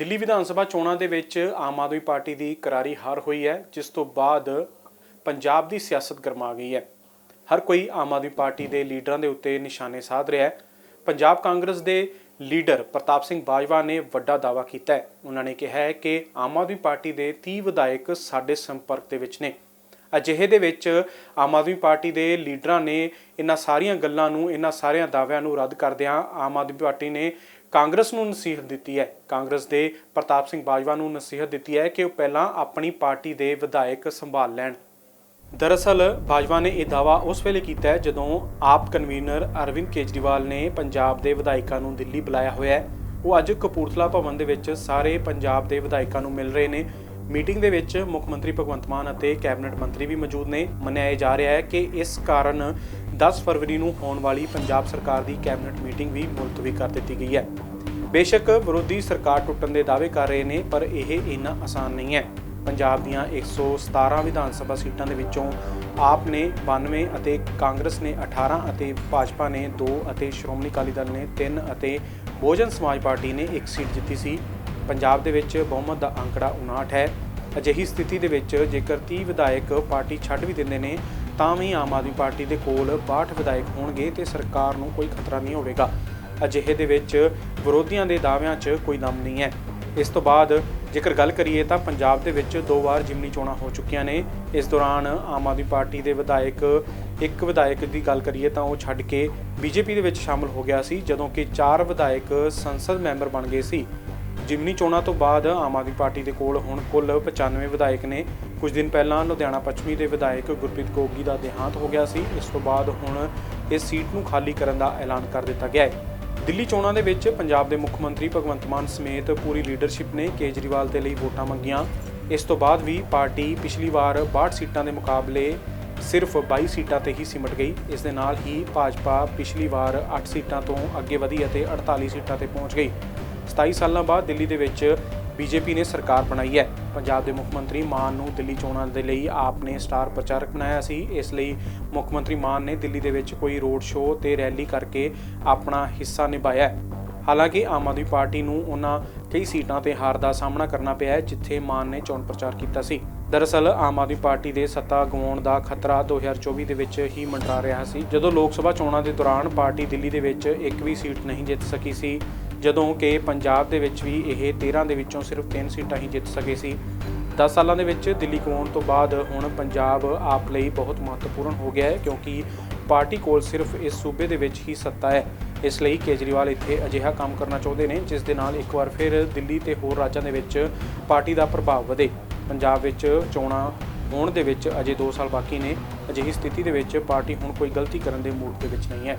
ਦਿੱਲੀ ਵਿਧਾਨ ਸਭਾ ਚੋਣਾਂ ਦੇ ਵਿੱਚ ਆਮ ਆਦਮੀ ਪਾਰਟੀ ਦੀ ਕਰਾਰੀ ਹਾਰ ਹੋਈ ਹੈ, ਜਿਸ ਤੋਂ ਬਾਅਦ ਪੰਜਾਬ ਦੀ ਸਿਆਸਤ ਗਰਮਾ ਗਈ ਹੈ। ਹਰ ਕੋਈ ਆਮ ਆਦਮੀ ਪਾਰਟੀ ਦੇ ਲੀਡਰਾਂ ਦੇ ਉੱਤੇ ਨਿਸ਼ਾਨੇ ਸਾਧ ਰਿਹਾ ਹੈ। ਪੰਜਾਬ ਕਾਂਗਰਸ ਦੇ ਲੀਡਰ ਪ੍ਰਤਾਪ ਸਿੰਘ ਬਾਜਵਾ ਨੇ ਵੱਡਾ ਦਾਅਵਾ ਕੀਤਾ ਹੈ। ਉਹਨਾਂ ਨੇ ਕਿਹਾ ਹੈ ਕਿ ਆਮ ਆਦਮੀ ਪਾਰਟੀ ਦੇ 30 ਵਿਧਾਇਕ ਸਾਡੇ ਸੰਪਰਕ ਦੇ ਵਿੱਚ ਨੇ। ਅਜਿਹੇ ਦੇ ਵਿੱਚ ਆਮ ਆਦਮੀ ਪਾਰਟੀ ਦੇ ਲੀਡਰਾਂ ਨੇ ਇਹਨਾਂ ਸਾਰੀਆਂ ਗੱਲਾਂ ਨੂੰ, ਇਹਨਾਂ ਸਾਰਿਆਂ ਦਾਅਵਿਆਂ ਨੂੰ ਰੱਦ ਕਰਦਿਆਂ ਆਮ ਆਦਮੀ ਪਾਰਟੀ ਨੇ ਕਾਂਗਰਸ ਨੂੰ ਨਸੀਹਤ ਦਿੱਤੀ ਹੈ। ਕਾਂਗਰਸ ਦੇ ਪ੍ਰਤਾਪ ਸਿੰਘ ਬਾਜਵਾ ਨੂੰ ਨਸੀਹਤ ਦਿੱਤੀ ਹੈ ਕਿ ਉਹ ਪਹਿਲਾਂ ਆਪਣੀ ਪਾਰਟੀ ਦੇ ਵਿਧਾਇਕ ਸੰਭਾਲ ਲੈਣ। ਦਰਅਸਲ, ਬਾਜਵਾ ਨੇ ਇਹ ਦਾਵਾ ਉਸ ਵੇਲੇ ਕੀਤਾ ਜਦੋਂ ਆਪ ਕਨਵੀਨਰ ਅਰਵਿੰਦ ਕੇਜਰੀਵਾਲ ਨੇ ਪੰਜਾਬ ਦੇ ਵਿਧਾਇਕਾਂ ਨੂੰ ਦਿੱਲੀ ਬੁਲਾਇਆ ਹੋਇਆ ਹੈ। ਉਹ ਅੱਜ ਕਪੂਰਥਲਾ ਭਵਨ ਦੇ ਵਿੱਚ ਸਾਰੇ ਪੰਜਾਬ ਦੇ ਵਿਧਾਇਕਾਂ ਨੂੰ ਮਿਲ ਰਹੇ ਨੇ। ਮੀਟਿੰਗ ਦੇ ਵਿੱਚ ਮੁੱਖ ਮੰਤਰੀ ਭਗਵੰਤ ਮਾਨ ਅਤੇ ਕੈਬਨਿਟ ਮੰਤਰੀ ਵੀ ਮੌਜੂਦ ਨੇ। ਮੰਨਿਆ ਜਾ ਰਿਹਾ ਹੈ ਕਿ ਇਸ ਕਾਰਨ 10 ਫਰਵਰੀ ਨੂੰ ਹੋਣ ਵਾਲੀ ਪੰਜਾਬ ਸਰਕਾਰ ਦੀ ਕੈਬਨਿਟ ਮੀਟਿੰਗ ਵੀ ਮੁਲਤਵੀ ਕਰ ਦਿੱਤੀ ਗਈ ਹੈ। ਬੇਸ਼ੱਕ ਵਿਰੋਧੀ ਸਰਕਾਰ ਟੁੱਟਣ ਦੇ ਦਾਅਵੇ ਕਰ ਰਹੇ ਨੇ, ਪਰ ਇਹ ਇੰਨਾ ਆਸਾਨ ਨਹੀਂ ਹੈ। ਪੰਜਾਬ ਦੀਆਂ 117 ਵਿਧਾਨ ਸਭਾ ਸੀਟਾਂ ਦੇ ਵਿੱਚੋਂ ਆਪ ਨੇ 92 ਅਤੇ ਕਾਂਗਰਸ ਨੇ 18 ਅਤੇ ਭਾਜਪਾ ਨੇ 2 ਅਤੇ ਸ਼੍ਰੋਮਣੀ ਅਕਾਲੀ ਦਲ ਨੇ 3 ਅਤੇ ਬਹੁਜਨ ਸਮਾਜ ਪਾਰਟੀ ਨੇ 1 ਸੀਟ ਜਿੱਤੀ ਸੀ। ਪੰਜਾਬ ਦੇ ਵਿੱਚ ਬਹੁਮਤ ਦਾ ਅੰਕੜਾ 59 ਹੈ। ਅਜਿਹੀ ਸਥਿਤੀ ਦੇ ਵਿੱਚ ਜੇਕਰ 30 ਵਿਧਾਇਕ ਪਾਰਟੀ ਛੱਡ ਵੀ ਦਿੰਦੇ ਨੇ ਤਾਂ ਵੀ ਆਮ ਆਦਮੀ ਪਾਰਟੀ ਦੇ ਕੋਲ 62 ਵਿਧਾਇਕ ਹੋਣਗੇ ਤੇ ਸਰਕਾਰ ਨੂੰ ਕੋਈ ਖਤਰਾ ਨਹੀਂ ਹੋਵੇਗਾ। ਅਜਿਹੇ ਦੇ ਵਿੱਚ ਵਿਰੋਧੀਆਂ ਦੇ ਦਾਅਵਿਆਂ 'ਚ ਕੋਈ ਦਮ ਨਹੀਂ ਹੈ। ਇਸ ਤੋਂ ਬਾਅਦ ਜੇਕਰ ਗੱਲ ਕਰੀਏ ਤਾਂ ਪੰਜਾਬ ਦੇ ਵਿੱਚ ਦੋ ਵਾਰ ਜਿਮਨੀ ਚੋਣਾਂ ਹੋ ਚੁੱਕੀਆਂ ਨੇ। ਇਸ ਦੌਰਾਨ ਆਮ ਆਦਮੀ ਪਾਰਟੀ ਦੇ ਵਿਧਾਇਕ ਇੱਕ ਵਿਧਾਇਕ ਦੀ ਗੱਲ ਕਰੀਏ ਤਾਂ ਉਹ ਛੱਡ ਕੇ ਬੀਜੇਪੀ ਦੇ ਵਿੱਚ ਸ਼ਾਮਲ ਹੋ ਗਿਆ ਸੀ, ਜਦੋਂ ਕਿ ਚਾਰ ਵਿਧਾਇਕ ਸੰਸਦ ਮੈਂਬਰ ਬਣ ਗਏ ਸੀ। ਜਿਮਨੀ ਚੋਣਾਂ ਤੋਂ ਬਾਅਦ ਆਮ ਆਦਮੀ ਪਾਰਟੀ ਦੇ ਕੋਲ ਹੁਣ ਕੁੱਲ 95 ਵਿਧਾਇਕ ਨੇ। ਕੁਝ ਦਿਨ ਪਹਿਲਾਂ ਲੁਧਿਆਣਾ ਪੱਛਮੀ ਦੇ ਵਿਧਾਇਕ ਗੁਰਪ੍ਰੀਤ ਗੋਗੀ ਦਾ ਦੇਹਾਂਤ ਹੋ ਗਿਆ ਸੀ। ਇਸ ਤੋਂ ਬਾਅਦ ਹੁਣ ਇਸ ਸੀਟ ਨੂੰ ਖਾਲੀ ਕਰਨ ਦਾ ਐਲਾਨ ਕਰ ਦਿੱਤਾ ਗਿਆ ਹੈ। ਦਿੱਲੀ ਚੋਣਾਂ ਦੇ ਵਿੱਚ ਪੰਜਾਬ ਦੇ ਮੁੱਖ ਮੰਤਰੀ ਭਗਵੰਤ ਮਾਨ ਸਮੇਤ ਪੂਰੀ ਲੀਡਰਸ਼ਿਪ ਨੇ ਕੇਜਰੀਵਾਲ ਦੇ ਲਈ ਵੋਟਾਂ ਮੰਗੀਆਂ। ਇਸ ਤੋਂ ਬਾਅਦ ਵੀ ਪਾਰਟੀ ਪਿਛਲੀ ਵਾਰ 62 ਸੀਟਾਂ ਦੇ ਮੁਕਾਬਲੇ ਸਿਰਫ 22 ਸੀਟਾਂ ਤੇ ਹੀ ਸਿਮਟ ਗਈ। ਇਸ ਦੇ ਨਾਲ ਹੀ ਭਾਜਪਾ ਪਿਛਲੀ ਵਾਰ 8 ਸੀਟਾਂ ਤੋਂ ਅੱਗੇ ਵਧੀ ਅਤੇ 48 ਸੀਟਾਂ ਤੇ ਪਹੁੰਚ ਗਈ। 27 ਸਾਲਾਂ ਬਾਅਦ ਦਿੱਲੀ ਦੇ ਵਿੱਚ ਬੀਜੇਪੀ ਨੇ ਸਰਕਾਰ ਬਣਾਈ ਹੈ। ਪੰਜਾਬ ਦੇ ਮੁੱਖ ਮੰਤਰੀ ਮਾਨ ਨੂੰ ਦਿੱਲੀ ਚੋਣਾਂ ਦੇ ਲਈ ਆਪ ਨੇ ਸਟਾਰ ਪ੍ਰਚਾਰਕ ਬਣਾਇਆ ਸੀ। ਇਸ ਲਈ ਮੁੱਖ ਮੰਤਰੀ ਮਾਨ ਨੇ ਦਿੱਲੀ ਦੇ ਵਿੱਚ ਕੋਈ ਰੋਡ ਸ਼ੋਅ ਤੇ ਰੈਲੀ ਕਰਕੇ ਆਪਣਾ ਹਿੱਸਾ ਨਿਭਾਇਆ ਹੈ। ਹਾਲਾਂਕਿ ਆਮ ਆਦਮੀ ਪਾਰਟੀ ਨੂੰ ਉਹਨਾਂ ਕਈ ਸੀਟਾਂ ਤੇ ਹਾਰ ਦਾ ਸਾਹਮਣਾ ਕਰਨਾ ਪਿਆ ਹੈ, ਜਿੱਥੇ ਮਾਨ ਨੇ ਚੋਣ ਪ੍ਰਚਾਰ ਕੀਤਾ ਸੀ। ਦਰਅਸਲ, ਆਮ ਆਦਮੀ ਪਾਰਟੀ ਦੇ ਸੱਤਾ ਗਵਾਉਣ ਦਾ ਖਤਰਾ 2024 ਦੇ ਵਿੱਚ ਹੀ ਮੰਡਰਾ ਰਿਹਾ ਸੀ। ਜਦੋਂ ਲੋਕ ਸਭਾ ਚੋਣਾਂ ਦੇ ਦੌਰਾਨ ਪਾਰਟੀ ਦਿੱਲੀ ਦੇ ਵਿੱਚ ਇੱਕ ਵੀ ਸੀਟ ਨਹੀਂ ਜਿੱਤ ਸਕੀ ਸੀ ਜਦੋਂ ਕਿ ਪੰਜਾਬ ਦੇ ਵਿੱਚ ਵੀ ਇਹ 13 ਦੇ ਵਿੱਚੋਂ ਸਿਰਫ 3 ਸੀਟਾਂ ਹੀ ਜਿੱਤ ਸਕੇ ਸੀ। 10 ਸਾਲਾਂ ਦੇ ਵਿੱਚ ਦਿੱਲੀ ਗਵਾਉਣ ਤੋਂ ਬਾਅਦ ਹੁਣ ਪੰਜਾਬ ਆਪ ਲਈ ਬਹੁਤ ਮਹੱਤਵਪੂਰਨ ਹੋ ਗਿਆ ਹੈ, ਕਿਉਂਕਿ ਪਾਰਟੀ ਕੋਲ ਸਿਰਫ ਇਸ ਸੂਬੇ ਦੇ ਵਿੱਚ ਹੀ ਸੱਤਾ ਹੈ। ਇਸ ਲਈ ਕੇਜਰੀਵਾਲ ਇੱਥੇ ਅਜਿਹਾ ਕੰਮ ਕਰਨਾ ਚਾਹੁੰਦੇ ਨੇ, ਜਿਸ ਦੇ ਨਾਲ ਇੱਕ ਵਾਰ ਫਿਰ ਦਿੱਲੀ ਤੇ ਹੋਰ ਰਾਜਾਂ ਦੇ ਵਿੱਚ ਪਾਰਟੀ ਦਾ ਪ੍ਰਭਾਵ ਵਧੇ। ਪੰਜਾਬ ਵਿੱਚ ਚੋਣਾਂ ਹੋਣ ਦੇ ਵਿੱਚ ਅਜੇ 2 ਸਾਲ ਬਾਕੀ ਨੇ। ਅਜਿਹੀ ਸਥਿਤੀ ਦੇ ਵਿੱਚ ਪਾਰਟੀ ਹੁਣ ਕੋਈ ਗਲਤੀ ਕਰਨ ਦੇ ਮੂਡ ਦੇ ਵਿੱਚ ਨਹੀਂ ਹੈ।